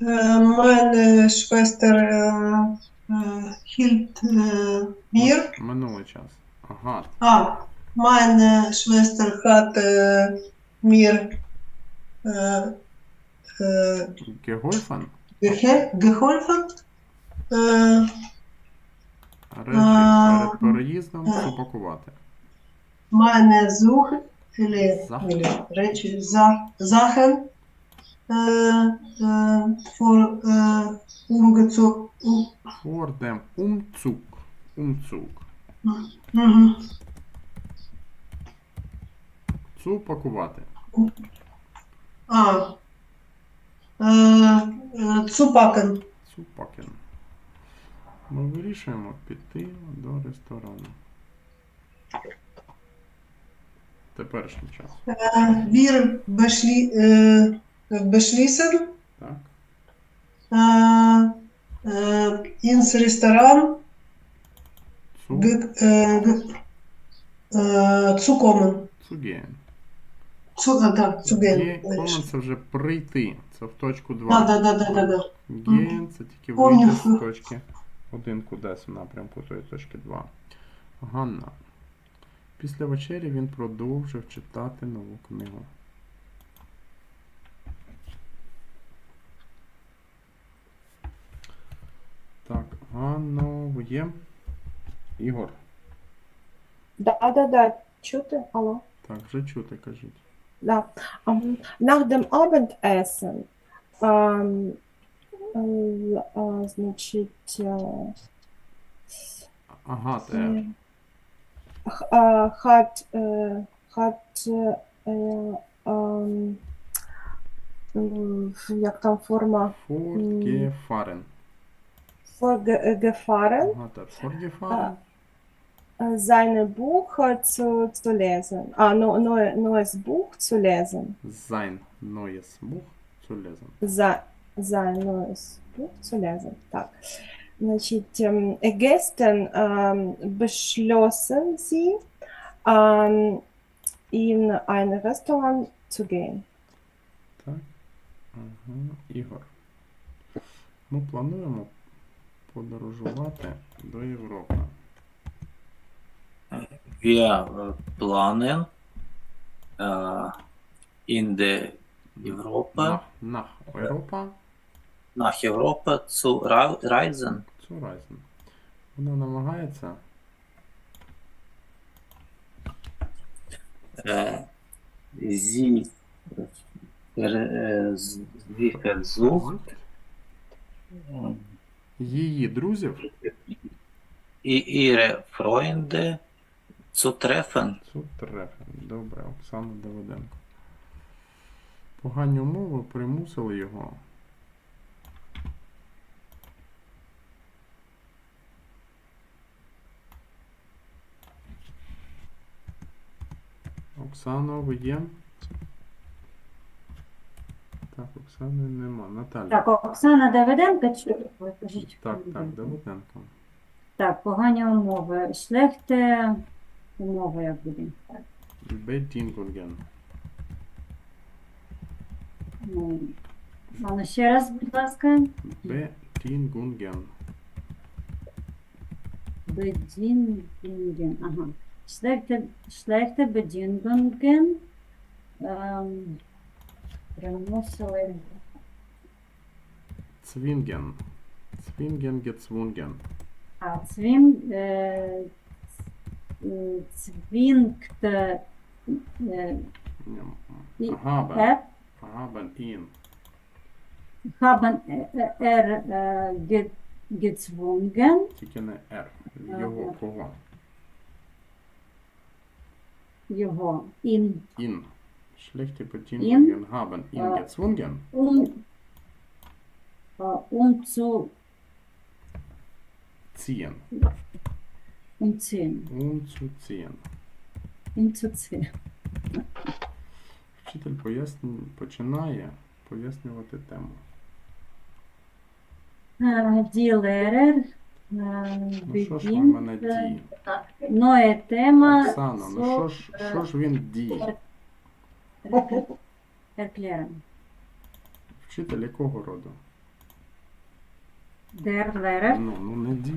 Äh, meine Schwester äh, äh, hielt äh, mir. Минулий час. Ага. Ah, meine Schwester hat äh, mir äh, äh, Гегольфен. gehe- geholfen. Äh, Речі А. перед переїздом запакувати. meine Suche или, Sachen. Äh, umgezogen. For dem Umzug. Umzug. Mhm. Цу пакувати. Ah. Äh, äh, zu packen. Цу пакен. Ми вирішуємо піти до ресторану. Теперішній час. Äh, wir beschli äh, beschließen, Так? äh, äh, ins Restaurant Цу. ge, äh, ge, äh, zu kommen. Цу геен. Zu, äh, да, zu Ге- gehen. Комен це вже прийти. Це в точку 2. да, да, да, да, да. Ген це тільки вийти з точки 1 кудись в напрямку тої точки 2. Ганна. Після вечері він продовжив читати нову книгу. Так, Ганно, ви є? Ігор. Да, да, да, чути? Алло. Так, вже чути, кажіть. Да. Nach dem Abendessen, ähm, äh, äh, значит, äh, Ага, те. äh, hat, äh, äh, ähm, як там форма Форгефарен. vorgefahren, Ага, так, форгефарен. äh, seine Buch äh, zu, zu lesen, ah, no, neu, neues Buch zu lesen. Sein neues Buch zu lesen. за, sein neues Buch zu lesen. Так. Значит, ähm, gestern ähm, beschlossen sie, ähm, in ein Restaurant zu gehen. Так. Ага. Ігор. Ми плануємо подорожувати до Європи. Wir äh, planen äh, in der Europa, Nach, nach Europa nach Europa zu reisen. zu reisen. Вона намагається Äh, sie, ver- äh, versucht, äh, її друзів i- ihre Freunde zu treffen. Цу трефен. Добре, Оксана Давиденко. Погані умови примусили його. Оксано, ви є? Так, Оксани нема. Наталя. Так, Оксана Давиденко, чи ви кажіть? так, так, Давиденко. Так, погані умови. Шлехте умови, як буде. Так, ну, ну ще раз, будь ласка. Бедінгунген. Bedingungen. Ага. Schlechte, schlechte Bedingungen ем, примусили. Цвінген. Цвінген гецвунген. А цвін, е, ц- цвінгт е, Ням. і Haben. е, Haben ihn. haben е- er е, ge- gezwungen, Тільки не R. Його Ага. кого? його in Ihn. Schlechte Bedingungen haben ihn Äh. gezwungen. um, äh, um zu Ziehen. umziehen. Umzuziehen. Umzuziehen. Вчитель поясн... починає пояснювати тему. Äh, äh, Ну що ж ви мене äh, діє? neue Оксана, ну що ж, що ж він діє? Erklären. Вчитель якого роду? Der Lehrer. Ну, ну не ді.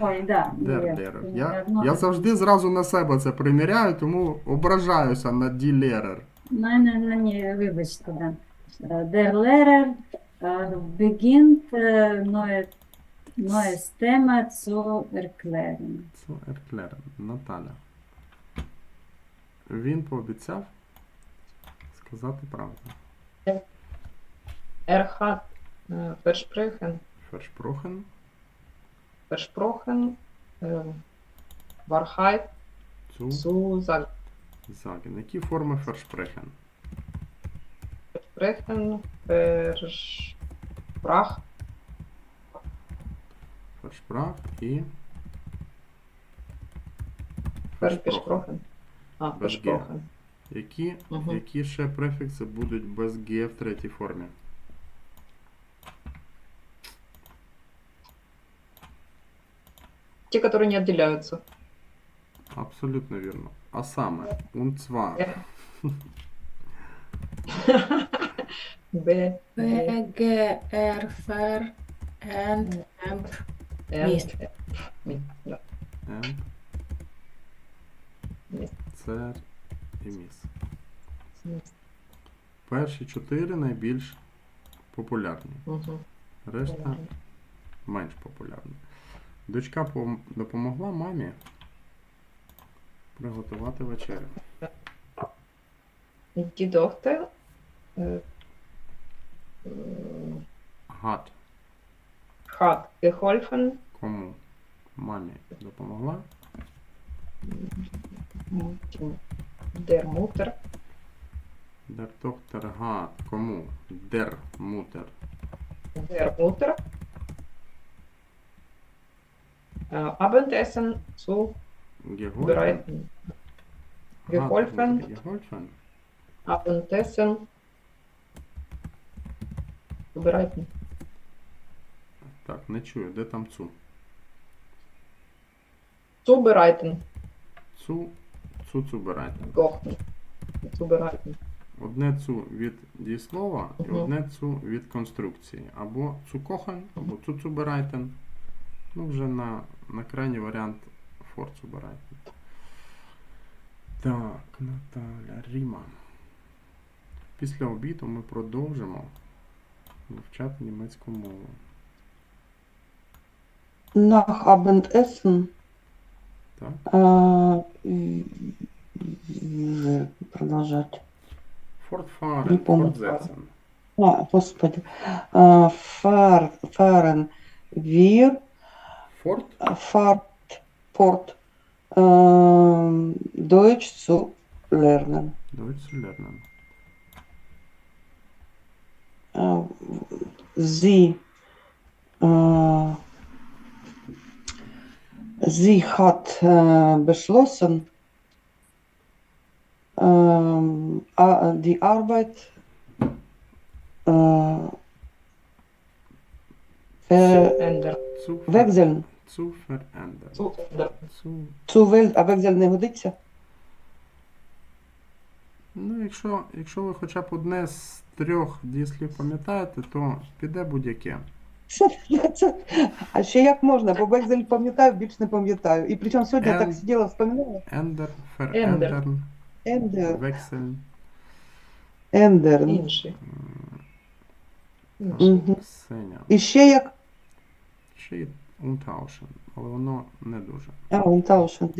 Ой, да. Дер, дер. Я, я завжди зразу на себе це приміряю, тому ображаюся на ді лерер. Не, не, не, ні, вибачте, да. Der Lehrer beginnt neue, neues Thema zu erklären. Ерклерен. Наталя. Він пообіцяв сказати правду. Er äh, versprochen, Фершпрохен, versprochen äh, Wahrheit цу, zu sagen. заген. Які форми фершпрехен? Versprechen, versprach, Фершпрах і versprochen. А, Без Г. versprochen. Які, Мгм. які ще префікси будуть без г в третій формі? Те, которые не отделяются. Абсолютно вірно. А саме, und zwar. Е. Б, Г, G, R, Fer, and, Amp. Н, Міст. Е. Мі- да. М, Міст. Цер і міс. Перші чотири найбільш популярні. Решта менш популярні. Дочка допомогла мамі приготувати вечерю. Die Tochter Гад. hat geholfen, Кому? Мамі допомогла. М, der Mutter Der Tochter гад. Кому? Mutter. der Mutter äh, Abendessen zu bereiten. Geholfen. Гегольфен. Abendessen bereiten. Так, не чую, де там цу? Zubereiten. Цу, цу. Zubereiten. Одне цу від дієслова і Мгм. одне цу від конструкції. Або цукохен, або цуцуберайтен. Ну, вже на, на крайній варіант форцуберайтен. Так, Наталя, Ріма. Після обіду ми продовжимо вивчати німецьку мову. Nach Abendessen Так? äh, wie продолжать. Фортфарен, Не помню. фортзецен. А, господи. Äh, fahr, fahren wir Форт fahrt fort ähm, Deutsch zu lernen. Deutsch zu lernen. Äh, sie sie hat äh, beschlossen, a- die Arbeit äh, ver- Zu, wechseln. zu verändern. Zu. Zu а векзель не годиться? Ну, якщо, якщо ви хоча б одне з трьох дієслів пам'ятаєте, то піде будь-яке. Це- А ще як можна, бо векзель пам'ятаю, більш не пам'ятаю. І причому сьогодні я так сиділа, вспоминала. Ендер, verändern, Ендер, wechseln. ендер. Інший. м, Інший. Мгм. І ще як. Ще й umtauschen, але воно не дуже. А, Унтаушен.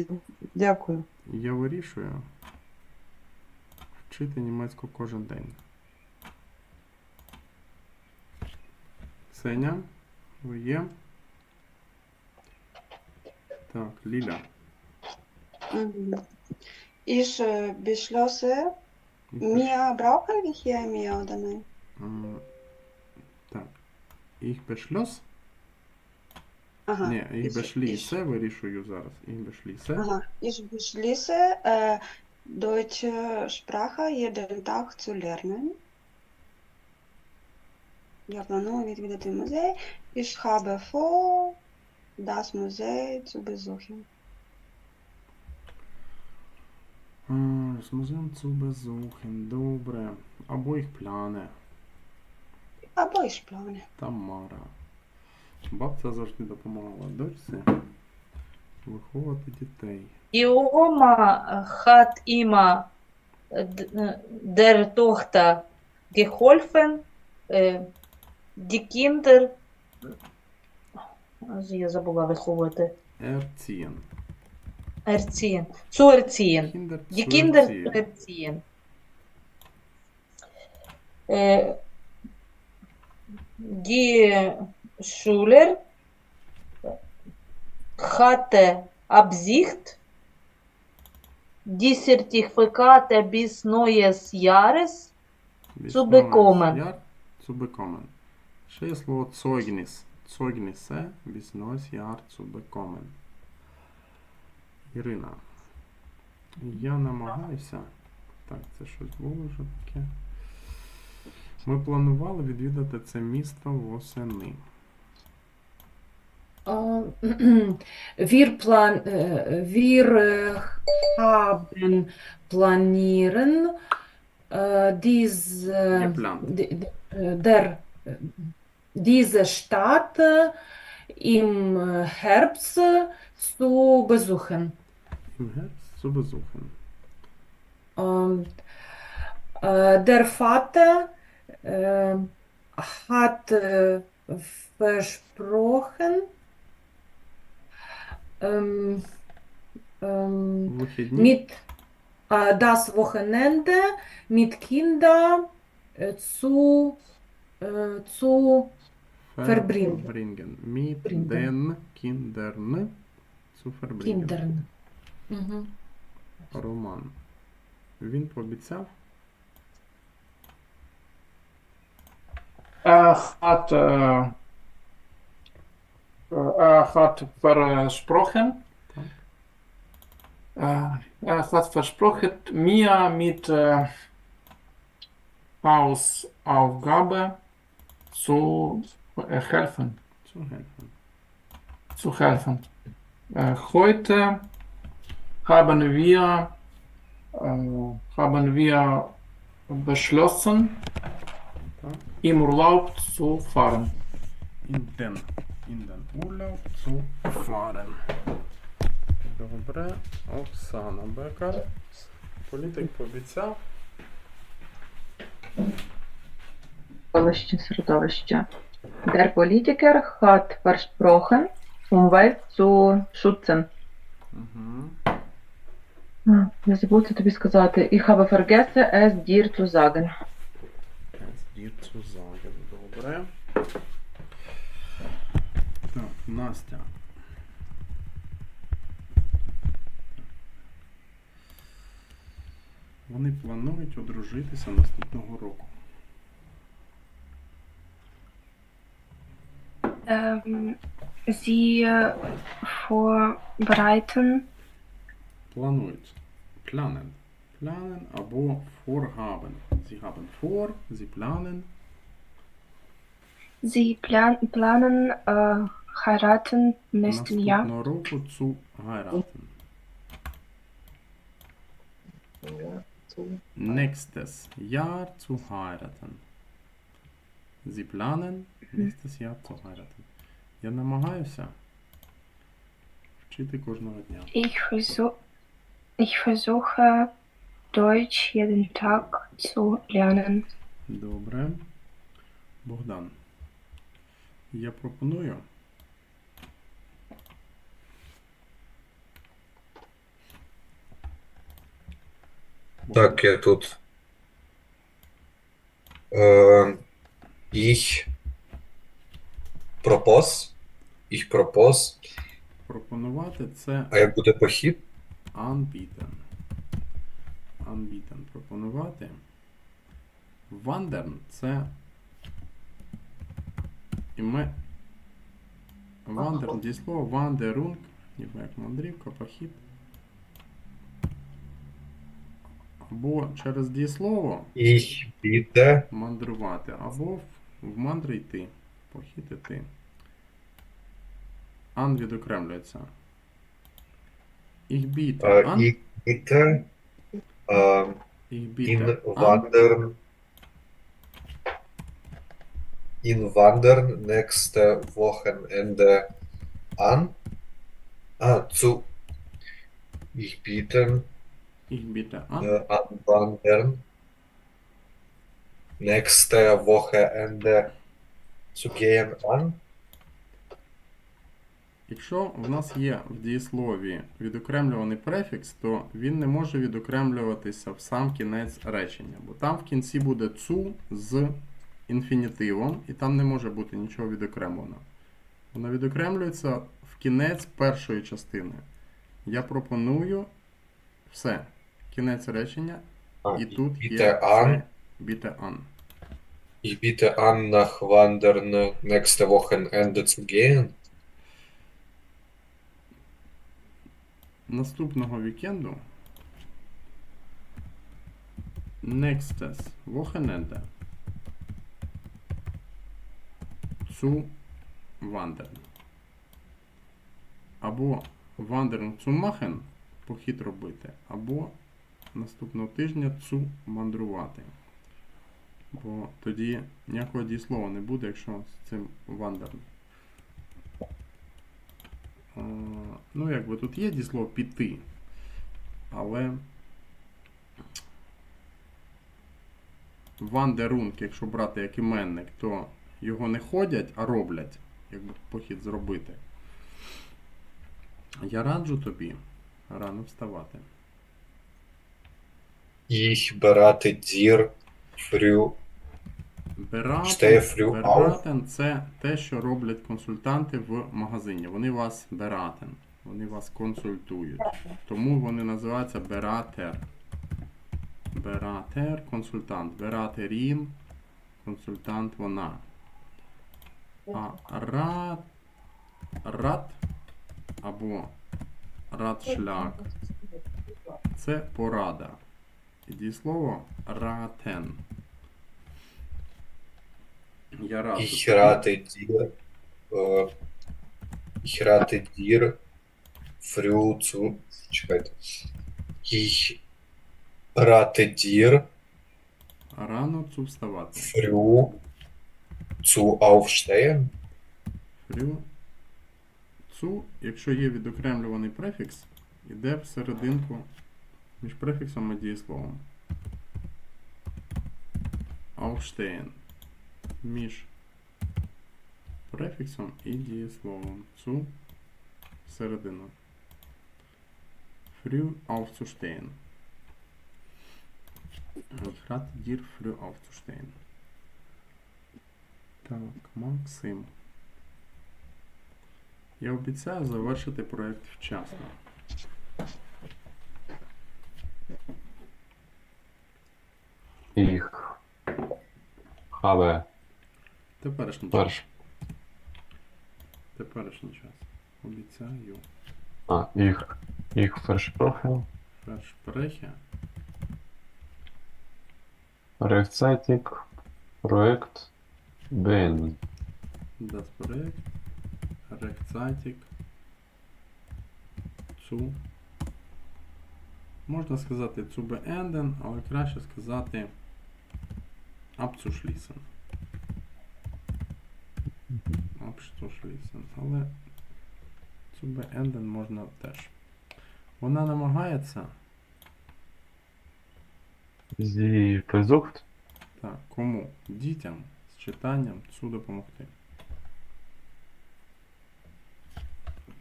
Дякую. Я вирішую вчити німецьку кожен день. Ксеня, ви є? Так, Ліля. Mhm. Ich äh, beschlosse, mehr brauchen wir hier mehr oder nein? Так. Ich beschloss. Aha. Ні, ich beschließe, вирішую зараз. Ich beschließe. Aha. Ich beschließe, äh, deutsche Sprache jeden Tag zu lernen. Я планую відвідати музей. Ich habe vor, das Museum zu besuchen. А, З музеєм besuchen. Добре. Або їх пляни. Або ich plane. Тамара. Бабця завжди допомагала дочці виховувати дітей. Die Oma hat immer der Tochter geholfen, äh, die я забула виховувати, Ерцієн. erziehen. Die Kinder Цуерцієн. erziehen. Äh, die Schüler hatte Absicht, die Zertifikate bis neues Ще є слово Zeugnis. Zeugnisse Jahr zu bekommen. Ірина. Я намагаюся. Так, це щось було вже таке. Ми планували відвідати це місто восени. Äh, wir, plan, äh, wir äh, haben planieren äh, dies, äh, Geplant. d- d- äh, der, äh, diese Stadt im äh, Herbst zu besuchen. Im Herbst zu besuchen. Und äh, der Vater äh, hat äh, versprochen, ähm, ähm, mit äh, das Wochenende mit Kindern äh, zu, zu verbringen. Verbringen. Mit Verbringen. den Kindern zu verbringen. Kindern. Mhm. Роман. Він пообіцяв. Er hat, äh, er hat versprochen, äh, er hat versprochen, mir mit äh, Hausaufgabe zu äh, helfen. Zu helfen. Zu helfen. Äh, heute haben wir, äh, haben wir beschlossen, im Urlaub zu fahren. In den, in den Urlaub zu fahren. Добре. Оксана Бекар. Політик пообіцяв. Середовище, середовище. Der Politiker hat versprochen, Umwelt zu schützen. Угу. А, Я забув це тобі сказати. Ich habe vergessen, es dir zu sagen. Es dir zu sagen. Добре. Так, Настя. Вони планують одружитися наступного року. Ähm, sie vorbereiten Планують. Planen. Planen або vorhaben. Sie haben vor, sie planen. Sie plan planen äh, heiraten nächsten Jahr. Наступного року zu heiraten. Ja, zu- Nächstes Jahr zu heiraten. Sie planen Jahr zu heiraten. Я намагаюся вчити кожного дня. Ich, versuch, ich versuche Deutsch jeden Tag zu lernen. Добре. Богдан. Я пропоную. Так, я тут. Äh, ich propos. Ich propos. Пропонувати це А як буде похід? anbieten. Anbieten. Пропонувати. Wandern це. І ми. Wandern, дієслово Wanderung, ніби як мандрівка, похід. Або через дієслово bitte. мандрувати, або в мандри йти. Похід іти. Ан відокремлюється. Ich biete Äh, an. ich bitte. Äh, Ich in biete an. wandern. ihn wandern nächste Wochenende an. Ah, zu. Ich bieten Ich bitte an. äh, anwandern nächste Wochenende gehen an. Якщо в нас є в дієслові відокремлюваний префікс, то він не може відокремлюватися в сам кінець речення, бо там в кінці буде цу з інфінітивом, і там не може бути нічого відокремлено. Воно відокремлюється в кінець першої частини. Я пропоную все. Кінець речення, А, і тут є біте ан. Ich biete an, nach Wandern nächste Wochenende zu gehen. наступного вікенду nächstes Wochenende zu wandern. Або wandern zu machen похід робити, або наступного тижня zu мандрувати. Бо тоді ніякого дієслова не буде, якщо з цим. Е, Ну, якби тут є дієслово піти, але вандерунг, якщо брати як іменник, то його не ходять, а роблять, якби похід зробити. Я раджу тобі рано вставати. Ich berate dir früh Бератен це те, що роблять консультанти в магазині. Вони вас бератен, вони вас консультують. Тому вони називаються бератер. Бератер консультант. Бератерін консультант вона. А рад, рад або радшлаг це порада. І дієслово ратен. Я рад. Ich rate dir, äh, ich rate dir чекайте. Rate dir Рано цу вставати. früh zu aufstehen. Фрю. Цу, якщо є відокремлюваний префікс, іде всерединку між префіксом і дієсловом. Aufstehen. Між префіксом і дієсловом. Цу всередину. Früh aufzustehen. Rate dir früh aufzustehen. Так, Максим. Я обіцяю завершити проєкт вчасно. Ich habe Теперішній час. vers Теперішній час. Обіцяю. ah, ich, ich versprochen, Verspreche. rechtzeitig Projekt beenden. Das Projekt rechtzeitig zu. Можна сказати zu beenden, але краще сказати abzuschließen. Abzuschließen. Але zu beenden можна теж. Вона намагається Sie versucht, так, кому? Дітям з читанням цю допомогти.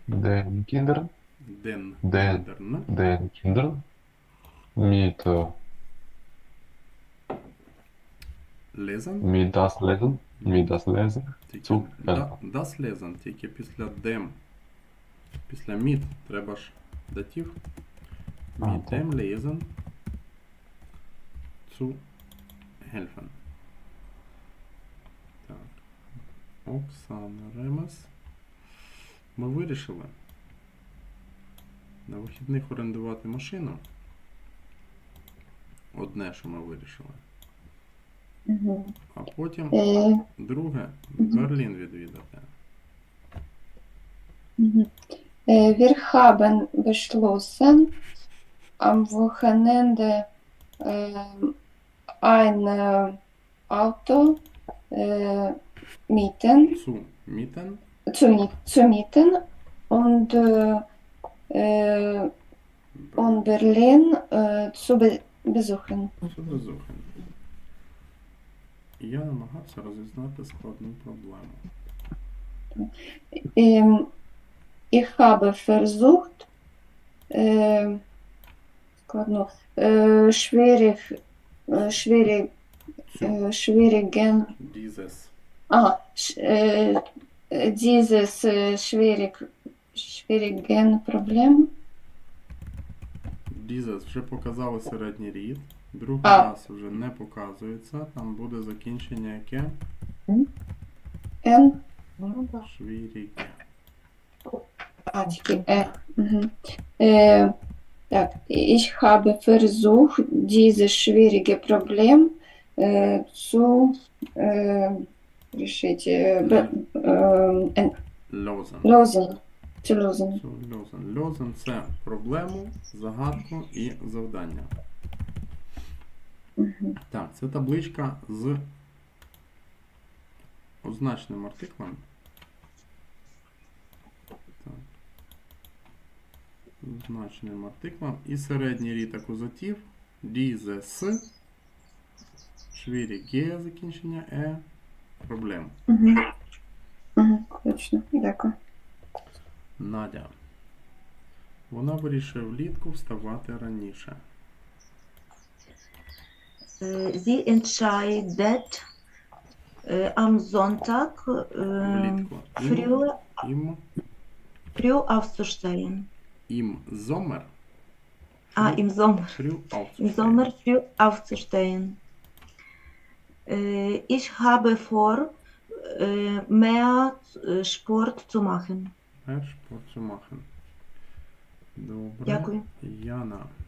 den Kindern, Den Den. Kindern den Kindern mit, äh, lesen. mit das Lesen, mit das Lesen Тільки zu да, das lesen, тільки після dem. Після mit треба ж датів. А, Mit dem lesen zu helfen. Так. Оксана Ремес. Ми вирішили на вихідних орендувати машину. Одне, що ми вирішили. Мгм. А потім Е, друге Берлін відвідати. Mhm. Äh, wir haben beschlossen, am Wochenende ähm, ein äh, Auto äh, mieten, zu mieten zu, zu mieten und, äh, äh, und Berlin äh, zu be besuchen. zu besuchen. Я намагався розізнати складну проблему. Ähm, ich habe versucht, äh, складно, äh, schwierig, äh, schwierig, äh, schwierigen, Dieses ah, sch, äh, dieses äh, schwierig, schwierigen Problem, Dieses вже показали середній рід. Другий А. раз вже не показується. Там буде закінчення яке? N, Швіріке. ah, die, äh, mhm. äh, так, ich habe versucht, dieses schwierige Problem äh, zu äh, решить, äh, äh, Льозен. lösen, zu lösen. Льозен. Льозен це проблему, загадку і завдання. Mhm. Так, це табличка з означеним артиклем. Так. Означеним артиклем. І середній рід акузатив. Дізе с. Швіріге закінчення е. Проблем. Мгм. Мгм, Точно, дякую. Надя. Вона вирішує влітку вставати раніше. Äh, Sie entscheidet äh, am Sonntag äh, Влітку. Ім, früh, ім, früh aufzustehen. ім зомер. Ah, im Sommer. Früh Im aufzustehen. Sommer früh aufzustehen. Äh, ich habe vor, äh, mehr äh, Sport zu machen. Mer спорт zu machen. Добре. Дякую. Яна.